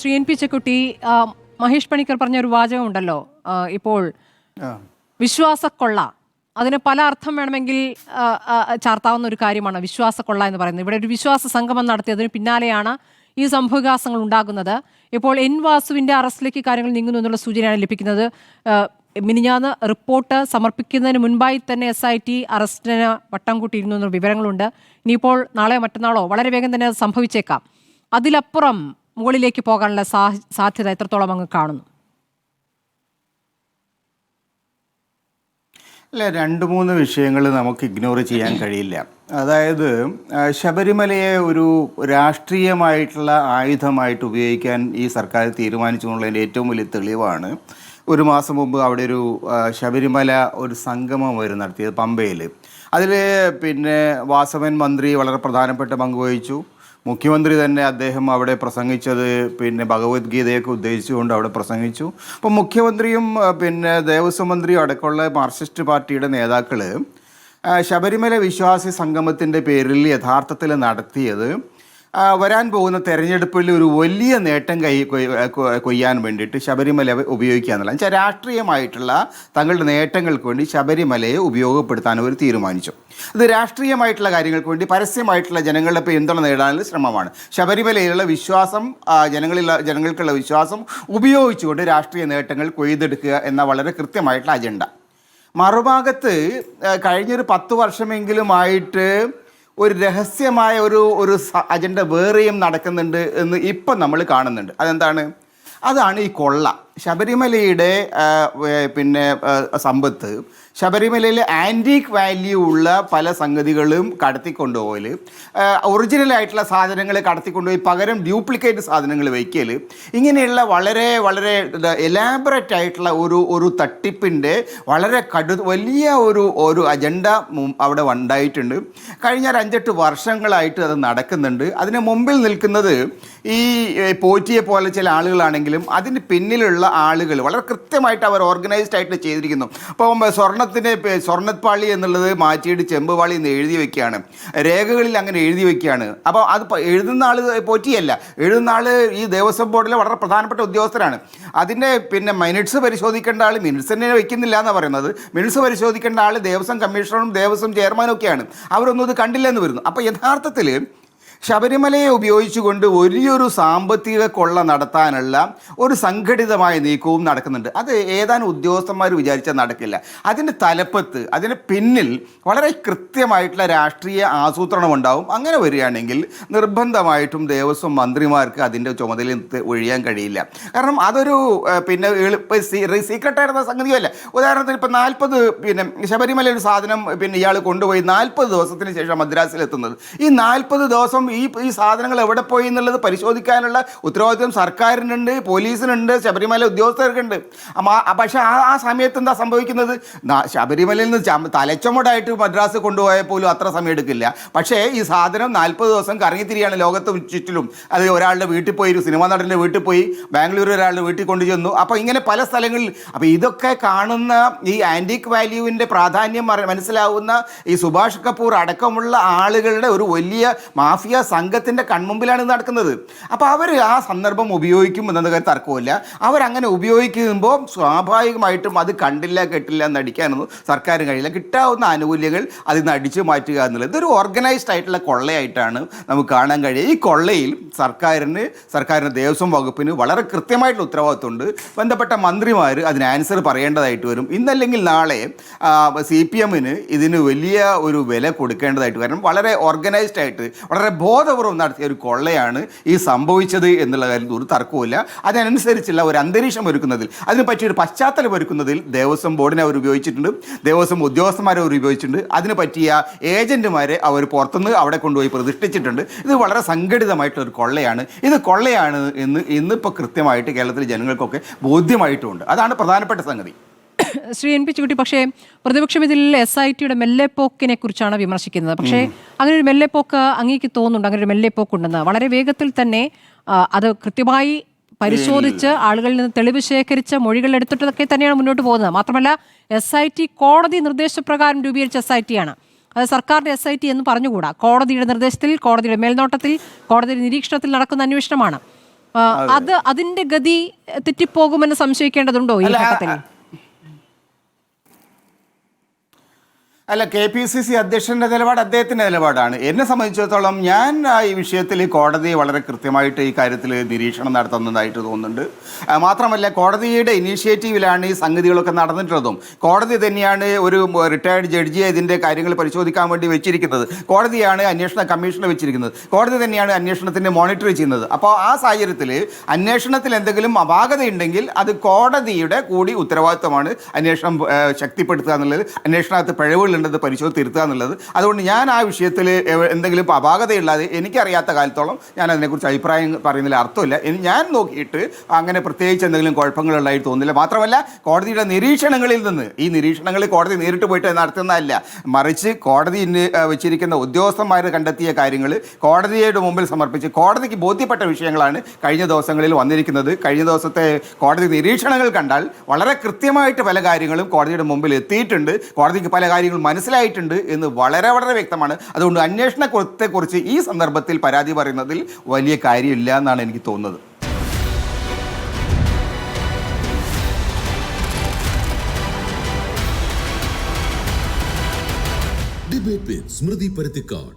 Shri N P Chekkutty Mahesh Panicker പറഞ്ഞ ഒരു വാചകം ഉണ്ടല്ലോ ഇപ്പോൾ. വിശ്വാസക്കൊള്ള. അതിന് പല അർത്ഥം വേണമെങ്കിൽ ചാർത്താവുന്ന ഒരു കാര്യമാണ് വിശ്വാസക്കൊള്ള എന്ന് പറയുന്നത്. ഇവിടെ ഒരു വിശ്വാസ സംഗമം നടത്തി നടത്തിയതിന് പിന്നാലെയാണ് ഈ സംഭവവികാസങ്ങൾ ഉണ്ടാകുന്നത്. ഇപ്പോൾ എൻ വാസുവിന്റെ അറസ്റ്റിലേക്ക് കാര്യങ്ങൾ നീങ്ങുന്നു എന്നുള്ള സൂചനയാണ് ലഭിക്കുന്നത്. മിനിഞ്ഞാന്ന് റിപ്പോർട്ട് സമർപ്പിക്കുന്നതിന് മുൻപായി തന്നെ എസ് ഐ ടി അറസ്റ്റിന് വട്ടം കൂട്ടിയിരുന്നു എന്നുള്ള വിവരങ്ങളുണ്ട്. ഇനിയിപ്പോൾ നാളെ മറ്റന്നാളോ വളരെ വേഗം തന്നെ അത് സംഭവിച്ചേക്കാം. അതിലപ്പുറം മുകളിലേക്ക് പോകാനുള്ള സാധ്യത എത്രത്തോളം അങ്ങ് കാണുന്നു? അല്ല രണ്ട് മൂന്ന് വിഷയങ്ങൾ നമുക്ക് ഇഗ്നോർ ചെയ്യാൻ കഴിയില്ല. അതായത് ശബരിമലയെ ഒരു രാഷ്ട്രീയമായിട്ടുള്ള ആയുധമായിട്ട് ഉപയോഗിക്കാൻ ഈ സർക്കാർ തീരുമാനിച്ചു എന്നുള്ളതിന്റെ ഏറ്റവും വലിയ തെളിവാണ്. ഒരു മാസം മുമ്പ് അവിടെ ഒരു ശബരിമല ഒരു സംഗമം അവർ നടത്തിയത് പമ്പയിൽ അതിൽ പിന്നെ വാസവൻ മന്ത്രി വളരെ പ്രധാനപ്പെട്ട പങ്ക് വഹിച്ചു. മുഖ്യമന്ത്രി തന്നെ അദ്ദേഹം അവിടെ പ്രസംഗിച്ചത് പിന്നെ ഭഗവത്ഗീതയൊക്കെ ഉദ്ദേശിച്ചുകൊണ്ട് അവിടെ പ്രസംഗിച്ചു. അപ്പോൾ മുഖ്യമന്ത്രിയും പിന്നെ ദേവസ്വം മന്ത്രിയും അടക്കമുള്ള മാർക്സിസ്റ്റ് പാർട്ടിയുടെ നേതാക്കൾ ശബരിമല വിശ്വാസി സംഗമത്തിന്റെ പേരിൽ യഥാർത്ഥത്തിൽ നടത്തിയത് വരാൻ പോകുന്ന തെരഞ്ഞെടുപ്പിൽ ഒരു വലിയ നേട്ടം കൈ കൊയ്- കൊ- കൊയ്യാൻ വേണ്ടിയിട്ട് ശബരിമല ഉപയോഗിക്കുക എന്നുള്ള വെച്ചാൽ രാഷ്ട്രീയമായിട്ടുള്ള തങ്ങളുടെ നേട്ടങ്ങൾക്ക് വേണ്ടി ശബരിമലയെ ഉപയോഗപ്പെടുത്താൻ അവർ തീരുമാനിച്ചു. അത് രാഷ്ട്രീയമായിട്ടുള്ള കാര്യങ്ങൾക്ക് വേണ്ടി പരസ്യമായിട്ടുള്ള ജനങ്ങളുടെ പിന്തുണ നേടാനുള്ള ശ്രമമാണ്. ശബരിമലയിലുള്ള വിശ്വാസം ജനങ്ങളിൽ ജനങ്ങൾക്കുള്ള വിശ്വാസം ഉപയോഗിച്ചുകൊണ്ട് രാഷ്ട്രീയ നേട്ടങ്ങൾ കൊയ്തെടുക്കുക എന്ന വളരെ കൃത്യമായിട്ടുള്ള അജണ്ട. മറുഭാഗത്ത് കഴിഞ്ഞൊരു പത്ത് വർഷമെങ്കിലുമായിട്ട് ഒരു രഹസ്യമായ ഒരു ഒരു അജണ്ട വേറെയും നടക്കുന്നുണ്ട് എന്ന് ഇപ്പം നമ്മൾ കാണുന്നുണ്ട്. അതെന്താണ്? അതാണ് ഈ കൊള്ള. ശബരിമലയുടെ പിന്നെ സമ്പത്ത് ശബരിമലയിലെ ആന്റീക്ക് വാല്യൂ ഉള്ള പല സംഗതികളും കടത്തിക്കൊണ്ടുപോകൽ ഒറിജിനൽ ആയിട്ടുള്ള സാധനങ്ങൾ കടത്തിക്കൊണ്ടുപോയി പകരം ഡ്യൂപ്ലിക്കേറ്റ് സാധനങ്ങൾ വയ്ക്കൽ ഇങ്ങനെയുള്ള വളരെ വളരെ എലാബറേറ്റ് ആയിട്ടുള്ള ഒരു ഒരു തട്ടിപ്പിന്റെ വളരെ കടു വലിയ ഒരു ഒരു അജണ്ട അവിടെ ഉണ്ടായിട്ടുണ്ട്. കഴിഞ്ഞ ഒരു അഞ്ചെട്ട് വർഷങ്ങളായിട്ട് അത് നടക്കുന്നുണ്ട്. അതിന് മുമ്പിൽ നിൽക്കുന്നത് ഈ പോറ്റിയെ പോലെ ചില ആളുകളാണെങ്കിലും അതിന് പിന്നിലുള്ള ആളുകൾ വളരെ കൃത്യമായിട്ട് അവർ ഓർഗനൈസ്ഡ് ആയിട്ട് ചെയ്തിരിക്കുന്നു. അപ്പം സ്വർണത്തിന്റെ സ്വർണപ്പാളി എന്നുള്ളത് മാറ്റിയിട്ട് ചെമ്പുപാളി എന്ന് എഴുതി വെക്കുകയാണ്. രേഖകളിൽ അങ്ങനെ എഴുതി വെക്കുകയാണ്. അപ്പോൾ അത് എഴുതുന്ന ആൾ പോറ്റിയല്ല. എഴുതുന്ന ആൾ ഈ ദേവസ്വം ബോർഡിലെ വളരെ പ്രധാനപ്പെട്ട ഉദ്യോഗസ്ഥരാണ് അതിന്റെ പിന്നെ മിനിറ്റ്സ് പരിശോധിക്കേണ്ട ആൾ മിനിറ്റ്സ് തന്നെ വെക്കുന്നില്ല എന്ന് പറയുന്നത്. മിനിറ്റ്സ് പരിശോധിക്കേണ്ട ആൾ ദേവസ്വം കമ്മീഷണറും ദേവസ്വം ചെയർമാനും ഒക്കെയാണ്. അവരൊന്നും ഇത് കണ്ടില്ലെന്ന് വരുന്നു. അപ്പോൾ യഥാർത്ഥത്തിൽ ശബരിമലയെ ഉപയോഗിച്ചുകൊണ്ട് വലിയൊരു സാമ്പത്തിക കൊള്ള നടത്താനുള്ള ഒരു സംഘടിതമായ നീക്കവും നടക്കുന്നുണ്ട്. അത് ഏതാനും ഉദ്യോഗസ്ഥന്മാർ വിചാരിച്ചാൽ നടക്കില്ല. അതിന്റെ തലപ്പത്ത് അതിന് പിന്നിൽ വളരെ കൃത്യമായിട്ടുള്ള രാഷ്ട്രീയ ആസൂത്രണം ഉണ്ടാവും. അങ്ങനെ വരികയാണെങ്കിൽ നിർബന്ധമായിട്ടും ദേവസ്വം മന്ത്രിമാർക്ക് അതിന്റെ ചുമതല ഒഴിയാൻ കഴിയില്ല. കാരണം അതൊരു പിന്നെ സീക്രട്ടായിരുന്ന സംഗതിയല്ല ഉദാഹരണത്തിന് ഇപ്പം നാൽപ്പത് പിന്നെ ശബരിമല ഒരു സാധനം പിന്നെ ഇയാൾ കൊണ്ടുപോയി നാൽപ്പത് ദിവസത്തിന് ശേഷം മദ്രാസിൽ എത്തുന്നത് ഈ നാൽപ്പത് ദിവസം ഈ ഈ സാധനങ്ങൾ എവിടെ പോയി എന്നുള്ളത് പരിശോധിക്കാനുള്ള ഉത്തരവാദിത്വം സർക്കാരിനുണ്ട് പോലീസിനുണ്ട് ശബരിമല ഉദ്യോഗസ്ഥർക്കുണ്ട്. പക്ഷേ ആ ആ സമയത്ത് എന്താ സംഭവിക്കുന്നത്? ശബരിമലയിൽ നിന്ന് ചമ- തലച്ചുമടായിട്ട് മദ്രാസ് കൊണ്ടുപോയാൽ പോലും അത്ര സമയം എടുക്കില്ല. പക്ഷേ ഈ സാധനം നാൽപ്പത് ദിവസം കറങ്ങിത്തിരിയാണ് ലോകത്ത് ചുറ്റിലും. അത് ഒരാളുടെ വീട്ടിൽ പോയി ഒരു സിനിമാ നടന്റെ വീട്ടിൽ പോയി ബാംഗ്ലൂർ ഒരാളുടെ വീട്ടിൽ കൊണ്ടു ചെന്നു. അപ്പോൾ ഇങ്ങനെ പല സ്ഥലങ്ങളിൽ അപ്പോൾ ഇതൊക്കെ കാണുന്ന ഈ ആന്റിക് വാല്യൂവിന്റെ പ്രാധാന്യം മനസ്സിലാവുന്ന ഈ സുഭാഷ് കപൂർ അടക്കമുള്ള ആളുകളുടെ ഒരു വലിയ മാഫിയ സംഘത്തിന്റെ കൺമുമ്പിലാണ് നടക്കുന്നത്. അപ്പോൾ അവർ ആ സന്ദർഭം ഉപയോഗിക്കും എന്നത് തർക്കമില്ല അവരങ്ങനെ ഉപയോഗിക്കുമ്പോൾ സ്വാഭാവികമായിട്ടും അത് കണ്ടില്ല കെട്ടില്ല എന്ന് അടിക്കാനൊന്നും സർക്കാരിന് കഴിയില്ല. കിട്ടാവുന്ന ആനുകൂല്യങ്ങൾ അതിൽ നിന്ന് അടിച്ചു മാറ്റുക എന്നുള്ളത് ഇതൊരു ഓർഗനൈസ്ഡ് ആയിട്ടുള്ള കൊള്ളയായിട്ടാണ് നമുക്ക് കാണാൻ കഴിയുക. ഈ കൊള്ളയിൽ സർക്കാരിന് സർക്കാരിന് ദേവസ്വം വകുപ്പിന് വളരെ കൃത്യമായിട്ടുള്ള ഉത്തരവാദിത്വമുണ്ട്. ബന്ധപ്പെട്ട മന്ത്രിമാർ അതിന് ആൻസർ പറയേണ്ടതായിട്ട് വരും. ഇന്നല്ലെങ്കിൽ നാളെ സി പി എമ്മിന് ഇതിന് വലിയ ഒരു വില കൊടുക്കേണ്ടതായിട്ട് വരും വളരെ ഓർഗനൈസ്ഡ് ആയിട്ട് വളരെ ബോധപൂർവം നടത്തിയ ഒരു കൊള്ളയാണ് ഈ സംഭവിച്ചത് എന്നുള്ള കാര്യത്തിൽ ഒരു തർക്കവുമില്ല. അതിനനുസരിച്ചുള്ള ഒരു അന്തരീക്ഷം ഒരുക്കുന്നതിൽ അതിന് പറ്റിയൊരു പശ്ചാത്തലം ഒരുക്കുന്നതിൽ ദേവസ്വം ബോർഡിനെ അവർ ഉപയോഗിച്ചിട്ടുണ്ട്. ദേവസ്വം ഉദ്യോഗസ്ഥന്മാരെ അവർ ഉപയോഗിച്ചിട്ടുണ്ട്. അതിന് പറ്റിയ ഏജന്റുമാരെ അവർ പുറത്തുനിന്ന് അവിടെ കൊണ്ടുപോയി പ്രതിഷ്ഠിച്ചിട്ടുണ്ട്. ഇത് വളരെ സംഘടിതമായിട്ടുള്ള ഒരു കൊള്ളയാണ്. ഇത് കൊള്ളയാണ് എന്ന് ഇന്നിപ്പോൾ കൃത്യമായിട്ട് കേരളത്തിലെ ജനങ്ങൾക്കൊക്കെ ബോധ്യമായിട്ടുമുണ്ട് അതാണ് പ്രധാനപ്പെട്ട സംഗതി. ശ്രീ എൻ പി ചുട്ടി പക്ഷേ പ്രതിപക്ഷം ഇതിൽ എസ് ഐ ടിയുടെ മെല്ലെപ്പോക്കിനെ കുറിച്ചാണ് വിമർശിക്കുന്നത്. പക്ഷേ അങ്ങനെ ഒരു മെല്ലെപ്പോക്ക് അങ്ങേക്ക് തോന്നുന്നുണ്ട് അങ്ങനെ ഒരു മെല്ലെപ്പോക്കുണ്ടെന്ന്. വളരെ വേഗത്തിൽ തന്നെ അത് കൃത്യമായി പരിശോധിച്ച് ആളുകളിൽ നിന്ന് തെളിവ് ശേഖരിച്ച് മൊഴികൾ എടുത്തിട്ടൊക്കെ തന്നെയാണ് മുന്നോട്ട് പോകുന്നത്. മാത്രമല്ല എസ് ഐ ടി കോടതി നിർദ്ദേശപ്രകാരം രൂപീകരിച്ച എസ് ഐ ടി ആണ്. അത് സർക്കാരിന്റെ എസ് ഐ ടി എന്ന് പറഞ്ഞുകൂടാ. കോടതിയുടെ നിർദ്ദേശത്തിൽ കോടതിയുടെ മേൽനോട്ടത്തിൽ കോടതിയുടെ നിരീക്ഷണത്തിൽ നടക്കുന്ന അന്വേഷണമാണ്. അത്. അതിന്റെ ഗതി തെറ്റിപ്പോകുമെന്ന് സംശയിക്കേണ്ടതുണ്ടോ ഈ ഘട്ടത്തിൽ? അല്ല കെ പി സി സി അധ്യക്ഷന്റെ നിലപാട് അദ്ദേഹത്തിന്റെ നിലപാടാണ്. എന്നെ സംബന്ധിച്ചിടത്തോളം ഞാൻ ഈ വിഷയത്തിൽ കോടതി വളരെ കൃത്യമായിട്ട് ഈ കാര്യത്തിൽ നിരീക്ഷണം നടത്തുന്നതായിട്ട് തോന്നുന്നുണ്ട്. മാത്രമല്ല കോടതിയുടെ ഇനീഷ്യേറ്റീവിലാണ് ഈ സംഗതികളൊക്കെ നടന്നിട്ടുള്ളതും. കോടതി തന്നെയാണ് ഒരു റിട്ടയർഡ് ജഡ്ജിയെ ഇതിന്റെ കാര്യങ്ങൾ പരിശോധിക്കാൻ വേണ്ടി വെച്ചിരിക്കുന്നത്. കോടതിയാണ് അന്വേഷണ കമ്മീഷനെ വെച്ചിരിക്കുന്നത്. കോടതി തന്നെയാണ് അന്വേഷണത്തിന്റെ മോണിറ്റർ ചെയ്യുന്നത്. അപ്പോൾ ആ സാഹചര്യത്തിൽ അന്വേഷണത്തിൽ എന്തെങ്കിലും അപാകതയുണ്ടെങ്കിൽ അത് കോടതിയുടെ കൂടി ഉത്തരവാദിത്തമാണ് അന്വേഷണം ശക്തിപ്പെടുത്തുക എന്നുള്ളത്. അന്വേഷണത്തിൽ പിഴവുകളുണ്ടെന്ന് പരിശോധിച്ച് തിരുത്തുക എന്നുള്ളത്. അതുകൊണ്ട് ഞാൻ ആ വിഷയത്തിൽ എന്തെങ്കിലും അപാകതയുള്ളത് എനിക്കറിയാത്ത കാലത്തോളം ഞാൻ അതിനെക്കുറിച്ച് അഭിപ്രായം പറയുന്നതിൽ അർത്ഥമില്ല. ഞാൻ നോക്കിയിട്ട് അങ്ങനെ പ്രത്യേകിച്ച് എന്തെങ്കിലും കുഴപ്പങ്ങളുള്ളതായിട്ട് തോന്നുന്നില്ല. മാത്രമല്ല കോടതിയുടെ നിരീക്ഷണങ്ങളിൽ നിന്ന് ഈ നിരീക്ഷണങ്ങൾ കോടതി നേരിട്ട് പോയിട്ട് നടത്തുന്നതല്ല. മറിച്ച് കോടതി വെച്ചിരിക്കുന്ന ഉദ്യോഗസ്ഥന്മാർ കണ്ടെത്തിയ കാര്യങ്ങൾ കോടതിയുടെ മുമ്പിൽ സമർപ്പിച്ച് കോടതിക്ക് ബോധ്യപ്പെട്ട വിഷയങ്ങളാണ് കഴിഞ്ഞ ദിവസങ്ങളിൽ വന്നിരിക്കുന്നത്. കഴിഞ്ഞ ദിവസത്തെ കോടതി നിരീക്ഷണങ്ങൾ കണ്ടാൽ വളരെ കൃത്യമായിട്ട് പല കാര്യങ്ങളും കോടതിയുടെ മുമ്പിൽ എത്തിയിട്ടുണ്ട്. കോടതിക്ക് പല കാര്യങ്ങളും മനസ്സിലായിട്ടുണ്ട് എന്ന് വളരെ വളരെ വ്യക്തമാണ്. അതുകൊണ്ട് അന്വേഷണത്തെക്കുറിച്ച് ഈ സന്ദർഭത്തിൽ പരാതി പറയുന്നതിൽ വലിയ കാര്യമില്ല എന്നാണ് എനിക്ക് തോന്നുന്നത്. ഡിബേറ്റ് സ്മൃതി പരുത്തിക്കാട്